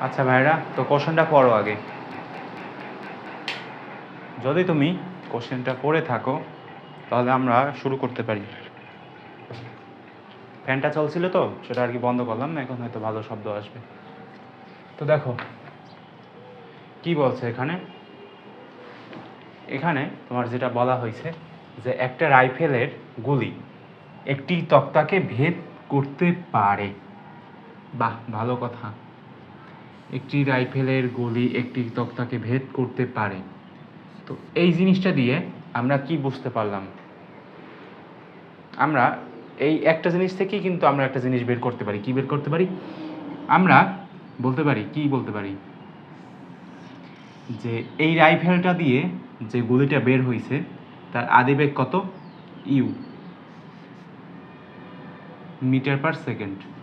আচ্ছা ভাইরা, তো কোশ্চেনটা পড়ো আগে। যদি তুমি কোশ্চেনটা পড়ে থাকো, তাহলে আমরা শুরু করতে পারি। ফ্যানটা চলছিল তো, সেটা আর কি বন্ধ করলাম না, এখন হয়তো ভালো শব্দ আসবে। তো দেখো, কি বলছে এখানে? এখানে তোমার যেটা বলা হয়েছে, যে একটা রাইফেলের গুলি একটি তক্তাকে ভেদ করতে পারে। বাহ, ভালো কথা। একটি রাইফেলের গুলি একটি তক্তাকে ভেদ করতে পারে। তো এই জিনিসটা দিয়ে আমরা কি বুঝতে পারলাম? আমরা এই একটা জিনিস থেকেই কিন্তু আমরা একটা জিনিস বের করতে পারি। কি বের করতে পারি? আমরা বলতে পারি, কি বলতে পারি? যে এই রাইফেলটা দিয়ে যে গুলিটা বের হয়েছে তার আদিবেগ কত? ইউ। Metre per second.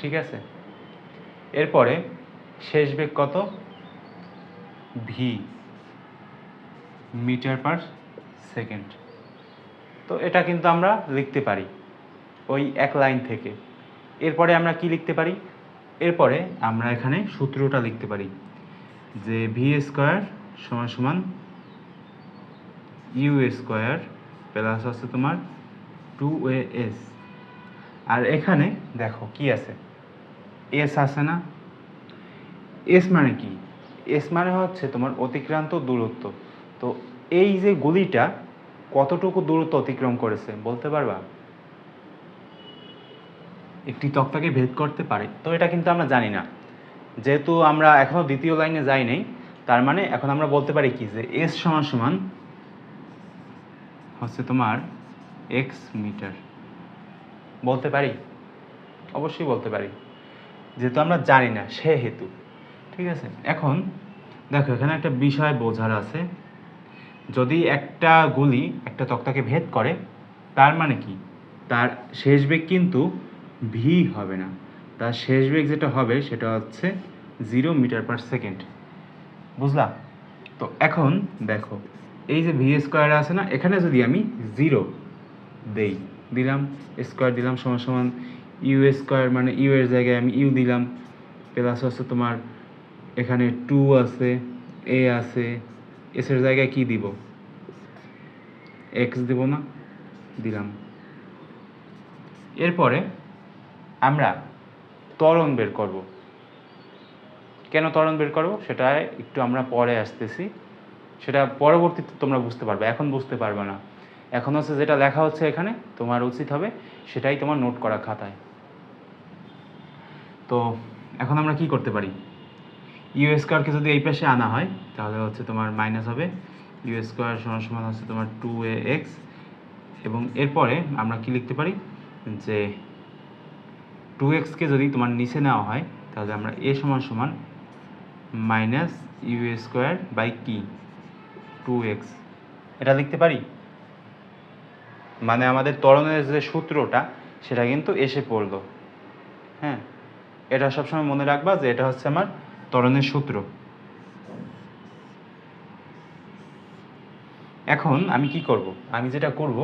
ঠিক আছে? এরপরে শেষ বেগ কত? V metre per second. তো এটা কিন্তু আমরা লিখতে পারি ওই এক লাইন থেকে। এরপরে আমরা কি লিখতে পারি? এরপরে আমরা এখানে সূত্রটা লিখতে পারি যে ভি স্কোয়ার সমান সমান ইউ স্কোয়ার প্লাস আছে তোমার টু এ এস আর এখানে দেখো কি আছে? এস আছে না? এস মানে কি? এস মানে হচ্ছে তোমার অতিক্রান্ত দূরত্ব। তো এই যে গলিটা কতটুকু দূরত্ব অতিক্রম করেছে, বলতে পারবা? একটি তক্তাকে ভেদ করতে পারে। তো এটা কিন্তু আমরা জানি না। যেহেতু আমরা এখনও দ্বিতীয় লাইনে যাই নাই, তার মানে এখন আমরা বলতে পারি কি? যে এস সমান সমান হচ্ছে তোমার এক্স মিটার। বলতে পারি? অবশ্যই বলতে পারি। যেহেতু আমরা জানি না, সে হেতু। ঠিক আছে? এখন দেখো, এখানে একটা বিষয় বোঝার আছে। যদি একটা গুলি একটা তক্তাকে ভেদ করে, তার মানে কি? তার শেষ বেগ কিন্তু ভি হবে না। তার শেষ বেগ যেটা হবে, সেটা হচ্ছে জিরো মিটার পার সেকেন্ড বুঝলা? তো এখন দেখো, এই যে ভি স্কোয়ার আছে না, এখানে যদি আমি জিরো দেই, দিলাম স্কোয়ার দিলাম, সমান সমান ইউ স্কোয়ার মানে ইউ এর জায়গায় আমি ইউ দিলাম প্লাস হচ্ছে তোমার এখানে টু আছে এ আছে এস এর জায়গায় কি দিব? এক্স দেব না, দিলাম। এরপরে আমরা ত্বরণ বের করব। কেন ত্বরণ বের করব? সেটা একটু আমরা পরে আসতেছি। সেটা পরবর্তীতে তোমরা বুঝতে পারবে, এখন বুঝতে পারবে না। এখন হচ্ছে যেটা লেখা হচ্ছে এখানে, তোমার উচিত হবে সেটাই তোমার নোট করা খাতায়। তো এখন আমরা কি করতে পারি? ইউ স্কোয়ারকে যদি এই পাশে আনা হয়, তাহলে হচ্ছে তোমার মাইনাস হবে। ইউ স্কোয়ার সমান সমান হচ্ছে তোমার টু এ এক্স এবং এরপরে আমরা কি লিখতে পারি? যে টু এক্সকে যদি তোমার নিচে নেওয়া হয়, তাহলে আমরা এ সমান সমান মাইনাস ইউ স্কোয়ার বাই কি? টু এক্স এটা লিখতে পারি? মানে আমাদের ত্বরণের যে সূত্রটা, সেটা কিন্তু এসে পড়ল। হ্যাঁ? এটা সবসময় মনে রাখবা যে এটা হচ্ছে আমার ত্বরণের সূত্র। এখন আমি কি করব? আমি যেটা করব,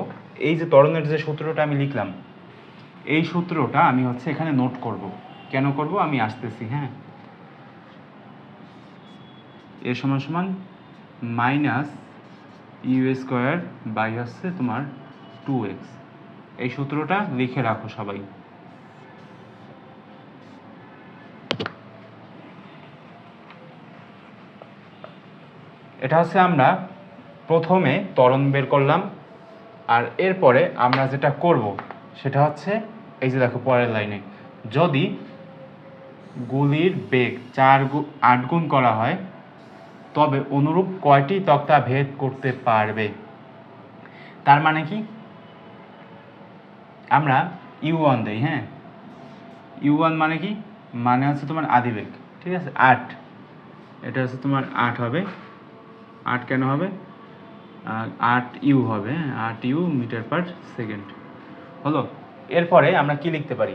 এই যে ত্বরণের যে সূত্রটা আমি লিখলাম, এই সূত্রটা আমি হচ্ছে এখানে নোট করব। কেন করব? আমি আসতেছি হ্যাঁ? এ সমান সমান মাইনাস ইউ স্কোয়ার বাই হচ্ছে তোমার টু এক্স এই সূত্রটা লিখে রাখো সবাই। এটা হচ্ছে আমরা প্রথমে ত্বরণ বের করলাম, আর এরপরে আমরা যেটা করব সেটা হচ্ছে, এই যে দেখো পরের লাইনে, যদি গুলির বেগ চার গু, আট গুণ করা হয়, তবে অনুরূপ কয়টি তক্তা ভেদ করতে পারবে? তার মানে কি? আমরা ইউ ওয়ান দিই হ্যাঁ? ইউ ওয়ান মানে কি? মানে হচ্ছে তোমার আদিবেগ ঠিক আছে? আট। এটা হচ্ছে তোমার আট হবে। আট কেন হবে? আট ইউ হবে হ্যাঁ? আট ইউ মিটার পার সেকেন্ড। হলো? এরপরে আমরা কি লিখতে পারি?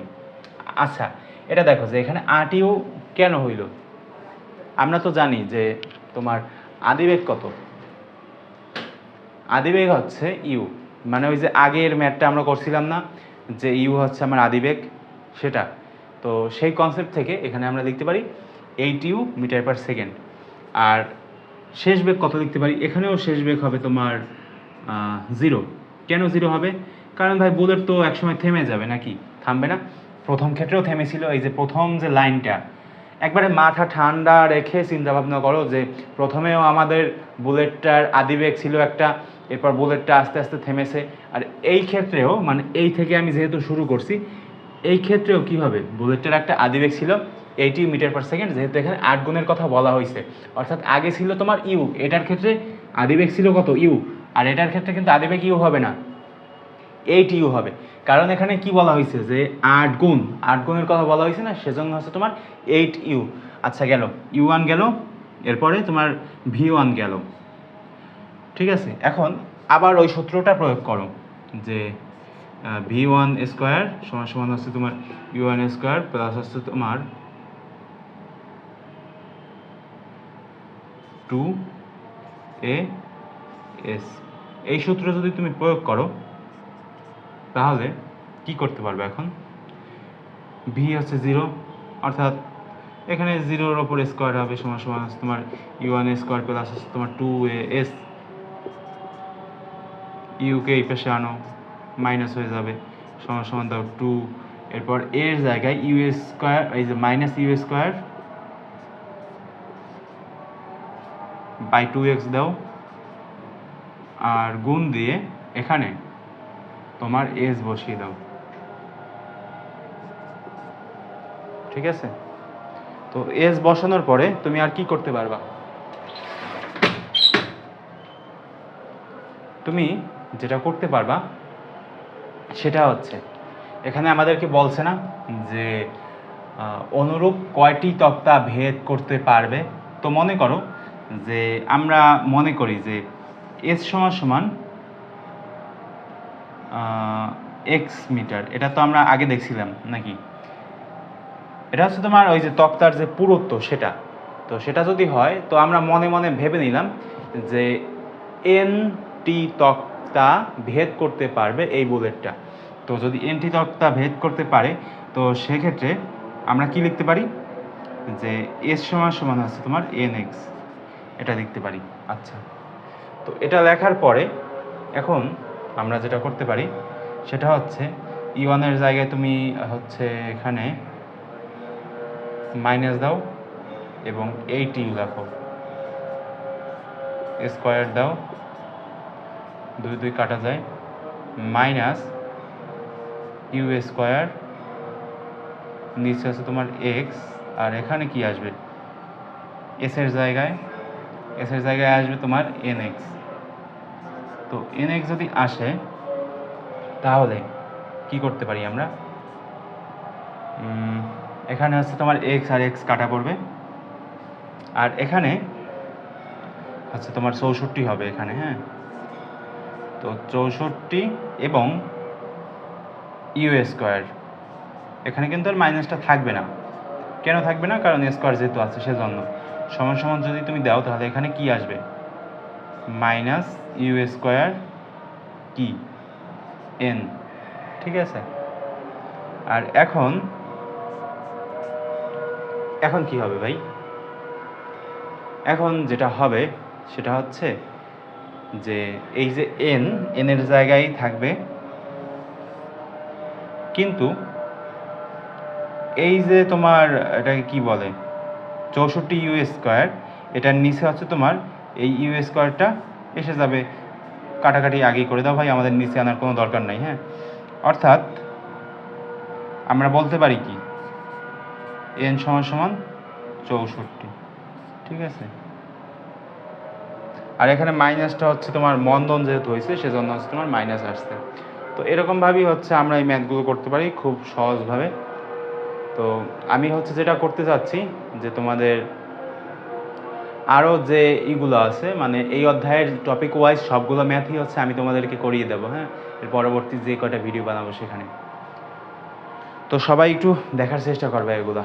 আচ্ছা এটা দেখো যে এখানে আট ইউ কেন হইল? আমরা তো জানি যে তোমার আদিবেগ কত? আদিবেগ হচ্ছে ইউ। মানে ওই যে আগের ম্যাথটা আমরা করছিলাম না, যে ইউ হচ্ছে আমার আদিবেগ, সেটা। তো সেই কনসেপ্ট থেকে এখানে আমরা লিখতে পারি eight U metre per second. আর শেষ বেগ কত লিখতে পারি? এখানেও শেষ বেগ হবে তোমার জিরো কেন জিরো হবে? কারণ ভাই বুলেট তো একসময় থেমে যাবে নাকি? থামবে না। প্রথম ক্ষেত্রেও থেমেছিল, এই যে প্রথম যে লাইনটা একবারে মাথা ঠান্ডা রেখে চিন্তা ভাবনা করো যে, প্রথমেও আমাদের বুলেটটার আদিবেগ ছিল একটা, এরপর বুলেটটা আস্তে আস্তে থেমেছে। আর এই ক্ষেত্রেও মানে এই থেকে আমি যেহেতু শুরু করছি, এই ক্ষেত্রেও কী হবে? বুলেটটার একটা আদিবেগ ছিল এইটি মিটার পার সেকেন্ড যেহেতু এখানে আট গুণের কথা বলা হয়েছে। অর্থাৎ আগে ছিল তোমার ইউ, এটার ক্ষেত্রে আদিবেগ ছিল কত? ইউ। আর এটার ক্ষেত্রে কিন্তু আদিবেগ ইউ হবে না। এইট ইউ হবে। কারণ এখানে কি বলা হয়েছে? যে আট গুণ, আট গুণের কথা বলা হয়েছে না, সেজন্য হচ্ছে তোমার এইট ইউ। আচ্ছা গেল। ইউ ওয়ান গেল, এরপরে তোমার ভি ওয়ান গেল। ঠিক আছে? এখন আবার ওই সূত্রটা প্রয়োগ করো, যে ভি ওয়ান স্কোয়ার সমান সমান হচ্ছে তোমার ইউ ওয়ান স্কোয়ার প্লাস হচ্ছে তোমার টু এ এস এই সূত্র যদি তুমি প্রয়োগ করো, তাহলে কি করতে পারবে এখন? ভি হচ্ছে জিরো অর্থাৎ এখানে জিরোর ওপর স্কোয়ার হবে, সমান সমান তোমার ইউ ওয়ান স্কোয়ার প্লাস হচ্ছে তোমার টু এ এস ইউকে এই পাশে আনো মাইনাস হয়ে যাবে, সমান সমান দাও টু এরপর এর জায়গায় ইউ স্কোয়ার এই যে minus U square by two X দাও। আর গুণ দিয়ে এখানে তোমার এস বসিয়ে দাও। ঠিক আছে? তো এস বসানোর পরে তুমি আর কি করতে পারবা? তুমি যেটা করতে পারবা, সেটা হচ্ছে, এখানে আমাদেরকে বলছে না যে অনুরূপ কয়টি তক্তা ভেদ করতে পারবে? তো মনে করো যে আমরা মনে করি যে এস সমান সমান এক্স মিটার। এটা তো আমরা আগে দেখছিলাম নাকি? এটা হচ্ছে তোমার ওই যে তক্তার যে পুরুত্ব, সেটা। তো সেটা যদি হয়, তো আমরা মনে মনে ভেবে নিলাম যে এন টি তক্তা ভেদ করতে পারবে এই বুলেটটা। তো যদি এন টি তক্তা ভেদ করতে পারে, তো সেক্ষেত্রে আমরা কি লিখতে পারি? যে এস সমান সমান হচ্ছে তোমার এন এক্স এটা লিখতে পারি। আচ্ছা। তো এটা লেখার পরে এখন আমরা যেটা করতে পারি, সেটা হচ্ছে ই ওয়ানের জায়গায় তুমি হচ্ছে এখানে মাইনাস দাও এবং এইট ইউ লেখো। স্কোয়ার দাও। দুই দুই কাটা যায়। মাইনাস ইউ স্কোয়ার নিচে আছে তোমার এক্স আর এখানে কি আসবে? এস এর জায়গায় এস এর জায়গায় আসবে তোমার এন এক্স তো এন এক্স যদি আসে, তাহলে কি করতে পারি আমরা? এখানে হচ্ছে তোমার এক্স আর এক্স কাটা পড়বে। আর এখানে হচ্ছে তোমার চৌষট্টি হবে এখানে হ্যাঁ? তো চৌষট্টি এবং ইউ স্কোয়ার এখানে কিন্তু আর মাইনাসটা থাকবে না। কেন থাকবে না? কারণ স্কোয়ার যেহেতু আছে, সেজন্য। সমান সমান যদি তুমি দাও, তাহলে এখানে কি আসবে? মাইনাস ইউ স্কোয়ার কি? এন। ঠিক আছে? আর এখন এখন কি হবে ভাই? এখন যেটা হবে, সেটা হচ্ছে যে এই যে এন এনের জায়গায় থাকবে। কিন্তু এই যে তোমার, এটাকে কি বলে? চৌষট্টি ইউ স্কোয়ার এটার নিচে হচ্ছে তোমার এই ইউ স্কোয়ারটা এসে যাবে। কাটাকাটি আগেই করে দাও ভাই, আমাদের নিচে আনার কোনো দরকার নাই হ্যাঁ? অর্থাৎ আমরা বলতে পারি কি? এন সমান সমান চৌষট্টি, ঠিক আছে? আর এখানে মাইনাসটা হচ্ছে তোমার মন্দন যেহেতু হয়েছে, সেজন্য হচ্ছে তোমার মাইনাস আসছে। তো এরকমভাবেই হচ্ছে আমরা এই ম্যাথগুলো করতে পারি খুব সহজভাবে। তো আমি হচ্ছে যেটা করতে চাচ্ছি, যে তোমাদের আরও যে ইগুলো আছে মানে এই অধ্যায়ের টপিক ওয়াইজ সবগুলো ম্যাথই হচ্ছে আমি তোমাদেরকে করিয়ে দেবো হ্যাঁ? এর পরবর্তী যে কয়টা ভিডিও বানাবো সেখানে। তো সবাই একটু দেখার চেষ্টা করবে এগুলো।